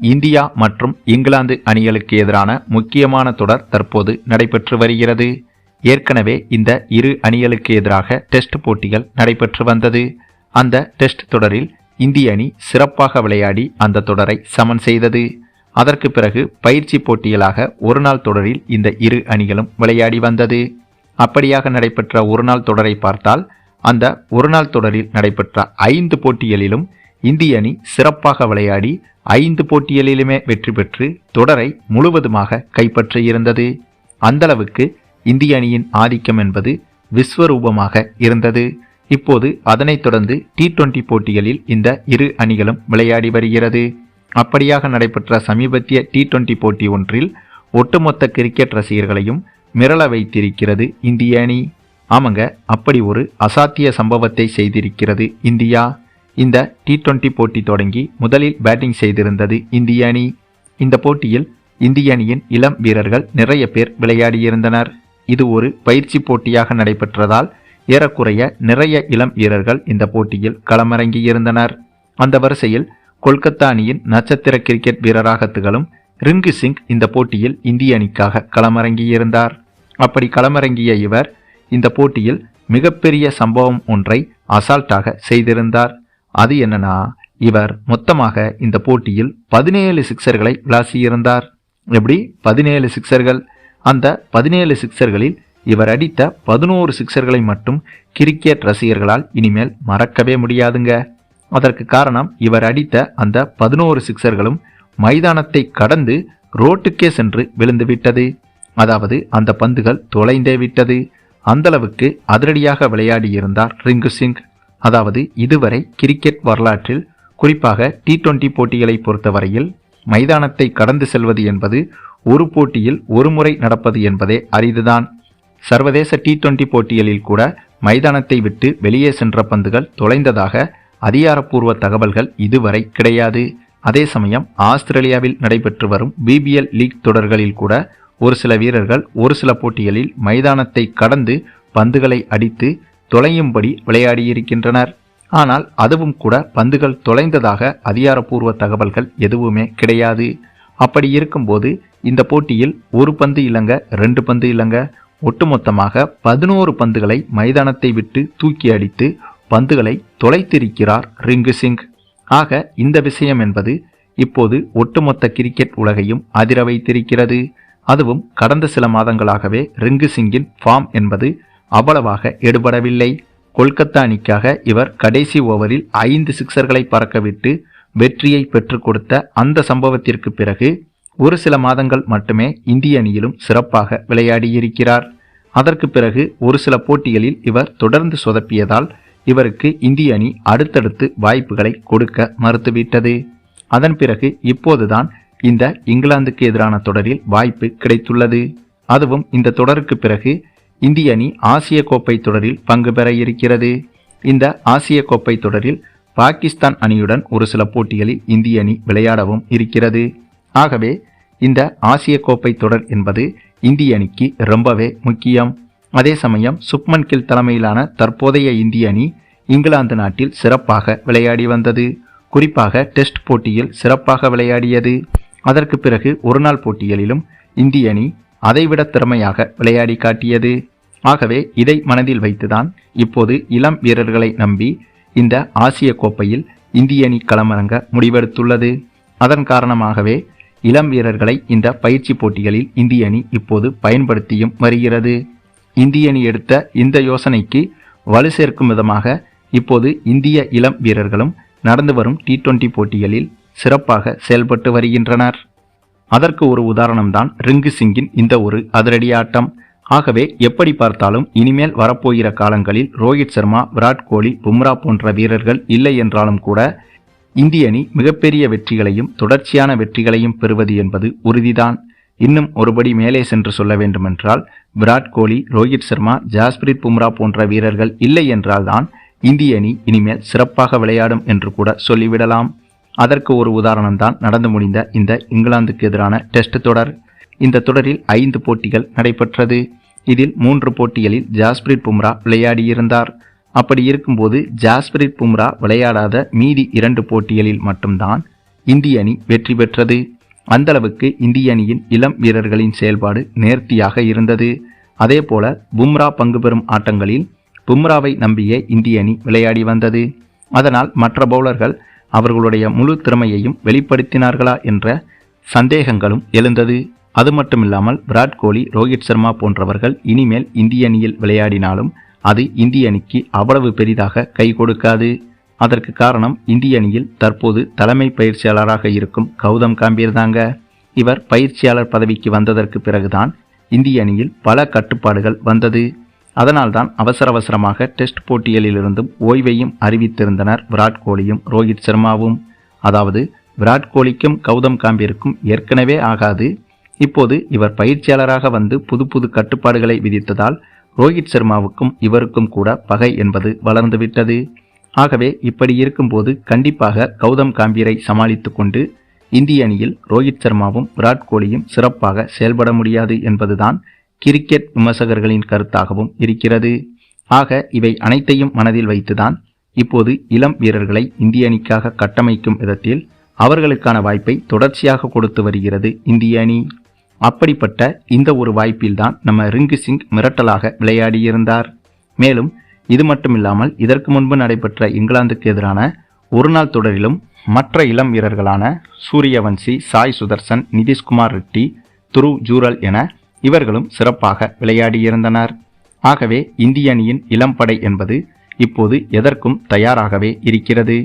India மற்றும் இங்கிலாந்து அணிகளுக்கு எதிரான முக்கியமான தொடர் தற்போது நடைபெற்று வருகிறது. ஏற்கனவே இந்த இரு அணிகளுக்கு எதிராக டெஸ்ட் போட்டிகள் நடைபெற்று வந்தது. அந்த டெஸ்ட் தொடரில் இந்திய அணி சிறப்பாக விளையாடி அந்த தொடரை சமன் செய்தது. அதற்கு பிறகு பயிற்சி போட்டிகளாக ஒருநாள் தொடரில் இந்த இரு அணிகளும் விளையாடி வந்தது. அப்படியாக நடைபெற்ற ஒருநாள் தொடரை பார்த்தால் அந்த ஒருநாள் தொடரில் நடைபெற்ற ஐந்து போட்டிகளிலும் இந்திய அணி சிறப்பாக விளையாடி ஐந்து போட்டிகளிலுமே வெற்றி பெற்று தொடரை முழுவதுமாக கைப்பற்றியிருந்தது அந்தளவுக்கு இந்திய அணியின் ஆதிக்கம் என்பது விஸ்வரூபமாக இருந்தது. இப்போது அதனைத் தொடர்ந்து டி டுவெண்டி போட்டிகளில் இந்த இரு அணிகளும் விளையாடி வருகிறது. அப்படியாக நடைபெற்ற சமீபத்திய டி டுவெண்டி போட்டி ஒன்றில் ஒட்டுமொத்த கிரிக்கெட் ரசிகர்களையும் மிரள வைத்திருக்கிறது இந்திய அணி. ஆமாங்க அப்படி ஒரு அசாத்திய சம்பவத்தை செய்திருக்கிறது இந்தியா. இந்த டி டுவெண்டி போட்டி தொடங்கி முதலில் பேட்டிங் செய்திருந்தது இந்திய அணி. இந்த போட்டியில் இந்திய அணியின் இளம் வீரர்கள் நிறைய பேர் விளையாடியிருந்தனர். இது ஒரு பயிற்சி போட்டியாக நடைபெற்றதால் ஏறக்குறைய நிறைய இளம் வீரர்கள் இந்த போட்டியில் களமிறங்கியிருந்தனர். அந்த வரிசையில் கொல்கத்தா அணியின் நட்சத்திர கிரிக்கெட் வீரராக திகழும் ரிங்கு சிங் இந்த போட்டியில் இந்திய அணிக்காக களமிறங்கியிருந்தார். அப்படி களமிறங்கிய இவர் இந்த போட்டியில் மிகப்பெரிய சம்பவம் ஒன்றை அசால்ட்டாக செய்திருந்தார். அது என்னன்னா இவர் மொத்தமாக இந்த போட்டியில் பதினேழு சிக்சர்களை விளாசியிருந்தார். எப்படி? பதினேழு சிக்சர்கள். அந்த பதினேழு சிக்சர்களில் இவர் அடித்த பதினோரு சிக்சர்களை மட்டும் கிரிக்கெட் ரசிகர்களால் இனிமேல் மறக்கவே முடியாதுங்க. அதற்கு காரணம் இவர் அடித்த அந்த பதினோரு சிக்சர்களும் மைதானத்தை கடந்து ரோட்டுக்கே சென்று விழுந்து விட்டது. அதாவது அந்த பந்துகள் தொலைந்தே விட்டது. அந்தளவுக்கு அதிரடியாக விளையாடியிருந்தார் ரிங்கு சிங். அதாவது இதுவரை கிரிக்கெட் வரலாற்றில் குறிப்பாக டி டுவெண்டி போட்டிகளை பொறுத்தவரையில் மைதானத்தை கடந்து செல்வது என்பது ஒரு போட்டியில் ஒரு முறை நடப்பது என்பதே அரிதுதான். சர்வதேச டி டுவெண்டி போட்டிகளில் கூட மைதானத்தை விட்டு வெளியே சென்ற பந்துகள் தொலைந்ததாக அதிகாரப்பூர்வ தகவல்கள் இதுவரை கிடையாது. அதே சமயம் ஆஸ்திரேலியாவில் நடைபெற்று வரும் பிபிஎல் லீக் தொடர்களில் கூட ஒரு சில வீரர்கள் ஒரு சில போட்டிகளில் மைதானத்தை கடந்து பந்துகளை அடித்து தொலையும்படி விளையாடியிருக்கின்றனர். ஆனால் அதுவும் கூட பந்துகள் தொலைந்ததாக அதிகாரப்பூர்வ தகவல்கள் எதுவுமே கிடையாது. அப்படி இருக்கும்போது இந்த போட்டியில் ஒரு பந்து இல்லங்க ரெண்டு பந்து இல்லங்க ஒட்டுமொத்தமாக பதினோரு பந்துகளை மைதானத்தை விட்டு தூக்கி அடித்து பந்துகளை தொலைத்திருக்கிறார் ரிங்கு சிங். ஆக இந்த விஷயம் என்பது இப்போது ஒட்டுமொத்த கிரிக்கெட் உலகையும் அதிர வைத்திருக்கிறது. அதுவும் கடந்த சில மாதங்களாகவே ரிங்கு சிங்கின் ஃபார்ம் என்பது அவ்வளவாக எடுபடவில்லை. கொல்கத்தா அணிக்காக இவர் கடைசி ஓவரில் ஐந்து சிக்சர்களை பறக்கவிட்டு வெற்றியை பெற்றுக் கொடுத்த அந்த சம்பவத்திற்கு பிறகு ஒரு சில மாதங்கள் மட்டுமே இந்திய அணியிலும் சிறப்பாக விளையாடியிருக்கிறார். அதற்கு பிறகு ஒரு சில போட்டிகளில் இவர் தொடர்ந்து சொதப்பியதால் இவருக்கு இந்திய அணி அடுத்தடுத்து வாய்ப்புகளை கொடுக்க மறுத்துவிட்டது. அதன் பிறகு இப்போதுதான் இந்த இங்கிலாந்துக்கு எதிரான தொடரில் வாய்ப்பு கிடைத்துள்ளது. அதுவும் இந்த தொடருக்கு பிறகு இந்திய அணி ஆசிய கோப்பை தொடரில் பங்கு பெற இருக்கிறது. இந்த ஆசிய கோப்பை தொடரில் பாகிஸ்தான் அணியுடன் ஒரு சில போட்டிகளில் இந்திய அணி விளையாடவும் இருக்கிறது. ஆகவே இந்த ஆசிய கோப்பை தொடர் என்பது இந்திய அணிக்கு ரொம்பவே முக்கியம். அதே சமயம் சுக்மன் கில் தலைமையிலான தற்போதைய இந்திய அணி இங்கிலாந்து நாட்டில் சிறப்பாக விளையாடி வந்தது. குறிப்பாக டெஸ்ட் போட்டியில் சிறப்பாக விளையாடியது. அதற்கு பிறகு ஒருநாள் போட்டிகளிலும் இந்திய அணி அதைவிட திறமையாக விளையாடி காட்டியது. ஆகவே இதை மனதில் வைத்துதான் இப்போது இளம் வீரர்களை நம்பி இந்த ஆசிய கோப்பையில் இந்திய அணி களமிறங்க முடிவெடுத்துள்ளது. அதன் காரணமாகவே இளம் வீரர்களை இந்த பயிற்சி போட்டிகளில் இந்திய அணி இப்போது பயன்படுத்தியும் வருகிறது. இந்திய அணி எடுத்த இந்த யோசனைக்கு வலு சேர்க்கும் விதமாக இப்போது இந்திய இளம் வீரர்களும் நடந்து வரும் டி டுவெண்டி போட்டிகளில் சிறப்பாக செயல்பட்டு வருகின்றனர். அதற்கு ஒரு உதாரணம்தான் ரிங்கு சிங்கின் இந்த ஒரு அதிரடி ஆட்டம் ஆகவே எப்படி பார்த்தாலும் இனிமேல் வரப்போகிற காலங்களில் ரோஹித் சர்மா விராட் கோலி பும்ரா போன்ற வீரர்கள் இல்லை என்றாலும் கூட இந்திய அணி மிகப்பெரிய வெற்றிகளையும் தொடர்ச்சியான வெற்றிகளையும் பெறுவது என்பது உறுதிதான். இன்னும் ஒருபடி மேலே சென்று சொல்ல வேண்டுமென்றால் விராட் கோலி ரோஹித் சர்மா ஜாஸ்பிரித் பும்ரா போன்ற வீரர்கள் இல்லை என்றால்தான் இந்திய அணி இனிமேல் சிறப்பாக விளையாடும் என்று கூட சொல்லிவிடலாம். அதற்கு ஒரு உதாரணம்தான் நடந்து முடிந்த இந்த இங்கிலாந்துக்கு எதிரான டெஸ்ட் தொடர். இந்த தொடரில் ஐந்து போட்டிகள் நடைபெற்றது. இதில் மூன்று போட்டிகளில் ஜாஸ்பிரிட் பும்ரா விளையாடியிருந்தார். அப்படி இருக்கும்போது ஜாஸ்பிரிட் பும்ரா விளையாடாத மீதி இரண்டு போட்டிகளில் மட்டும்தான் இந்திய அணி வெற்றி பெற்றது. அந்தளவுக்கு இந்திய அணியின் இளம் வீரர்களின் செயல்பாடு நேர்த்தியாக இருந்தது. அதே போல பும்ரா பங்கு பெறும் ஆட்டங்களில் பும்ராவை நம்பிய இந்திய அணி விளையாடி வந்தது. அதனால் மற்ற பவுலர்கள் அவர்களுடைய முழு திறமையையும் வெளிப்படுத்தினார்களா என்ற சந்தேகங்களும் எழுந்தது. அது மட்டும் இல்லாமல் விராட் கோலி ரோஹித் சர்மா போன்றவர்கள் இனிமேல் இந்திய அணியில் விளையாடினாலும் அது இந்திய அணிக்கு அவ்வளவு பெரிதாக கை கொடுக்காது. அதற்கு காரணம் இந்திய அணியில் தற்போது தலைமை பயிற்சியாளராக இருக்கும் கௌதம் காம்பீர் தாங்க இவர் பயிற்சியாளர் பதவிக்கு வந்ததற்கு பிறகுதான் இந்திய அணியில் பல கட்டுப்பாடுகள் வந்தது. அதனால்தான் அவசர அவசரமாக டெஸ்ட் போட்டிகளிலிருந்தும் ஓய்வையும் அறிவித்திருந்தனர் விராட் கோலியும் ரோஹித் சர்மாவும். அதாவது விராட் கோலிக்கும் கௌதம் காம்பீருக்கும் ஏற்கனவே ஆகாது. இப்போது இவர் பயிற்சியாளராக வந்து புது புது கட்டுப்பாடுகளை விதித்ததால் ரோஹித் சர்மாவுக்கும் இவருக்கும் கூட பகை என்பது வளர்ந்துவிட்டது ஆகவே இப்படி இருக்கும்போது கண்டிப்பாக கௌதம் காம்பீரை சமாளித்து கொண்டு இந்திய அணியில் ரோஹித் சர்மாவும் விராட் கோலியும் சிறப்பாக செயல்பட முடியாது என்பதுதான் கிரிக்கெட் விமர்சகர்களின் கருத்தாகவும் இருக்கிறது. ஆக இவை அனைத்தையும் மனதில் வைத்துதான் இப்போது இளம் வீரர்களை இந்திய அணிக்காக கட்டமைக்கும் விதத்தில் அவர்களுக்கான வாய்ப்பை தொடர்ச்சியாக கொடுத்து வருகிறது இந்திய அணி. அப்படிப்பட்ட இந்த ஒரு வாய்ப்பில்தான் நம்ம ரிங்கு சிங் மிரட்டலாக விளையாடியிருந்தார். மேலும் இது மட்டுமில்லாமல் இதற்கு முன்பு நடைபெற்ற இங்கிலாந்துக்கு எதிரான ஒருநாள் தொடரிலும் மற்ற இளம் வீரர்களான சூரியவன்சி சாய் சுதர்சன் நிதிஷ்குமார் ரெட்டி துரு ஜூரல் என இவர்களும் சிறப்பாக விளையாடியிருந்தனர். ஆகவே இந்திய அணியின் இளம்படை என்பது இப்போது எதற்கும் தயாராகவே இருக்கிறது.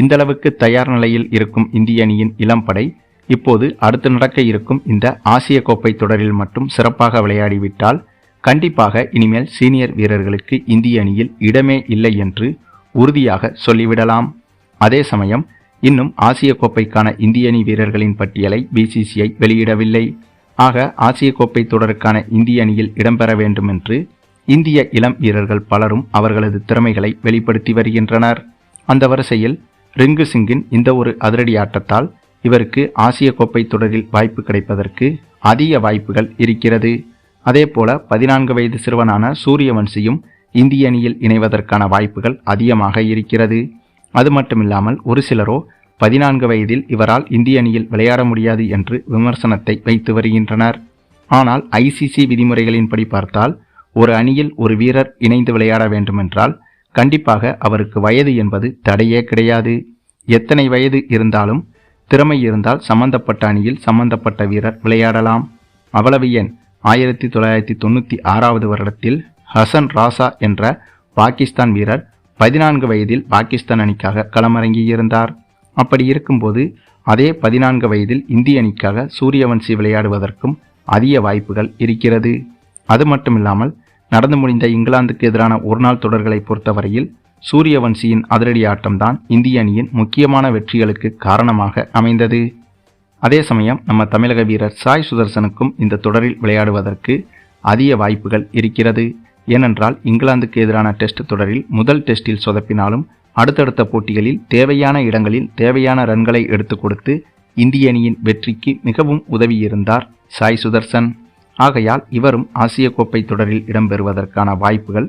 இந்தளவுக்கு தயார் நிலையில் இருக்கும் இந்திய அணியின் இளம்படை இப்போது அடுத்து நடக்க இருக்கும் இந்த ஆசிய கோப்பை தொடரில் மட்டும் சிறப்பாக விளையாடிவிட்டால் கண்டிப்பாக இனிமேல் சீனியர் வீரர்களுக்கு இந்திய அணியில் இடமே இல்லை என்று உறுதியாக சொல்லிவிடலாம். அதே சமயம் இன்னும் ஆசிய கோப்பைக்கான இந்திய அணி வீரர்களின் பட்டியலை பிசிசிஐ வெளியிடவில்லை. ஆக ஆசிய கோப்பை தொடருக்கான இந்திய அணியில் இடம்பெற வேண்டும் என்று இந்திய இளம் வீரர்கள் பலரும் அவர்களது திறமைகளை வெளிப்படுத்தி வருகின்றனர். அந்த வரிசையில் ரிங்கு சிங்கின் இந்த ஒரு அதிரடி ஆட்டத்தால் இவருக்கு ஆசிய கோப்பை தொடரில் வாய்ப்பு கிடைப்பதற்கு அதிக வாய்ப்புகள் இருக்கிறது. அதேபோல பதினான்கு வயது சிறுவனான சூரியவன்சியும் இந்திய அணியில் இணைவதற்கான வாய்ப்புகள் அதிகமாக இருக்கிறது. அது மட்டுமில்லாமல் ஒரு சிலரோ பதினான்கு வயதில் இவரால் இந்திய அணியில் விளையாட முடியாது என்று விமர்சனத்தை வைத்து வருகின்றனர். ஆனால் ஐசிசி விதிமுறைகளின்படி பார்த்தால் ஒரு அணியில் ஒரு வீரர் இணைந்து விளையாட வேண்டுமென்றால் கண்டிப்பாக அவருக்கு வயது என்பது தடையே கிடையாது. எத்தனை வயது இருந்தாலும் திறமை இருந்தால் சம்பந்தப்பட்ட அணியில் சம்பந்தப்பட்ட வீரர் விளையாடலாம். அவ்வளவு ஏன் ஆயிரத்தி தொள்ளாயிரத்தி தொண்ணூற்றி ஆறாவது வருடத்தில் ஹசன் ராசா என்ற பாகிஸ்தான் வீரர் பதினான்கு வயதில் பாகிஸ்தான் அணிக்காக களமிறங்கியிருந்தார். அப்படி இருக்கும்போது அதே பதினான்கு வயதில் இந்திய அணிக்காக சூரியவன்சி விளையாடுவதற்கும் அதிக வாய்ப்புகள் இருக்கிறது. அது மட்டுமில்லாமல் நடந்து முடிந்த இங்கிலாந்துக்கு எதிரான ஒருநாள் தொடர்களை பொறுத்தவரையில் சூரியவன்சியின் அதிரடி ஆட்டம்தான் இந்திய அணியின் முக்கியமான வெற்றிகளுக்கு காரணமாக அமைந்தது. அதே சமயம் நம்ம தமிழக வீரர் சாய் சுதர்சனுக்கும் இந்த தொடரில் விளையாடுவதற்கு அதிக வாய்ப்புகள் இருக்கிறது. ஏனென்றால் இங்கிலாந்துக்கு எதிரான டெஸ்ட் தொடரில் முதல் டெஸ்டில் சொதப்பினாலும் அடுத்தடுத்த போட்டிகளில் தேவையான இடங்களில் தேவையான ரன்களை எடுத்து கொடுத்து இந்திய அணியின் வெற்றிக்கு மிகவும் உதவியிருந்தார் சாய் சுதர்சன். ஆகையால் இவரும் ஆசிய கோப்பை தொடரில் இடம்பெறுவதற்கான வாய்ப்புகள்